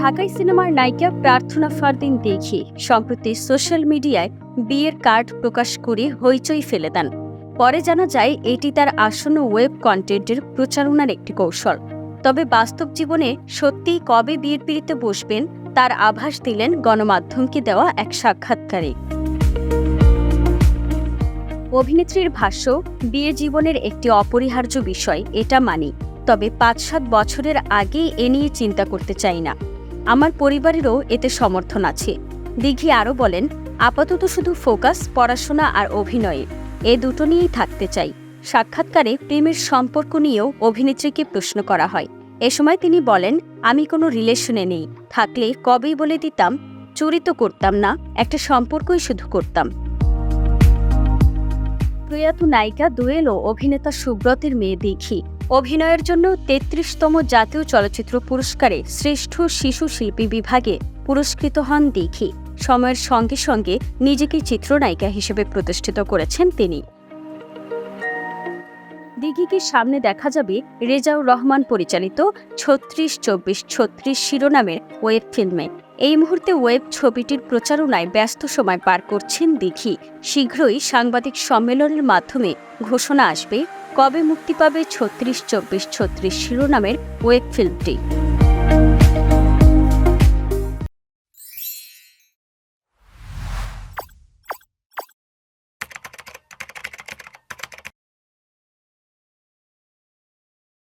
ঢাকাই সিনেমার নায়িকা প্রার্থনা ফারদিন দেখি। সম্প্রতি সোশ্যাল মিডিয়ায় বিয়ের কার্ড প্রকাশ করে হইচই ফেলে দেন। পরে জানা যায়, এটি তার আসন্ন ওয়েব কন্টেন্টের প্রচারণার একটি কৌশল। তবে বাস্তব জীবনে সত্যিই কবে বিয়ের পিড়িতে বসবেন, তার আভাস দিলেন গণমাধ্যমকে দেওয়া এক সাক্ষাৎকারে। অভিনেত্রীর ভাষ্য, বিয়ে জীবনের একটি অপরিহার্য বিষয়, এটা মানি। তবে পাঁচ সাত বছরের আগেই এ নিয়ে চিন্তা করতে চাই না। আমার পরিবারেরও এতে সমর্থন আছে। দিঘি আরও বলেন, আপাতত শুধু ফোকাস, পড়াশোনা আর অভিনয়ে, এ দুটো নিয়েই থাকতে চাই। সাক্ষাৎকারে প্রেমের সম্পর্ক নিয়েও অভিনেত্রীকে প্রশ্ন করা হয়। এ সময় তিনি বলেন, আমি কোনো রিলেশনে নেই, থাকলে কবেই বলে দিতাম, চুরি তো করতাম না, একটা সম্পর্কই শুধু করতাম। প্রয়াত নায়িকা দোয়েল ও অভিনেতা সুব্রতের মেয়ে দেখি অভিনয়ের জন্য তেত্রিশতম জাতীয় চলচ্চিত্র পুরস্কারে শ্রেষ্ঠ শিশু শিল্পী বিভাগে পুরস্কৃত হন দেখি সময়ের সঙ্গে সঙ্গে নিজেকে চিত্রনায়িকা হিসেবে প্রতিষ্ঠিত করেছেন তিনি। দিঘিকে সামনে দেখা যাবে রেজাউর রহমান পরিচালিত ছত্রিশ চব্বিশ ছত্রিশ শিরোনামের ওয়েব ফিল্মে। এই মুহূর্তে ওয়েব ছবিটির প্রচারণায় ব্যস্ত সময় পার করছেন দিঘি। শীঘ্রই সাংবাদিক সম্মেলনের মাধ্যমে ঘোষণা আসবে কবে মুক্তি পাবে ছত্রিশ চব্বিশ ছত্রিশ শিরোনামের ওয়েব ফিল্মটি?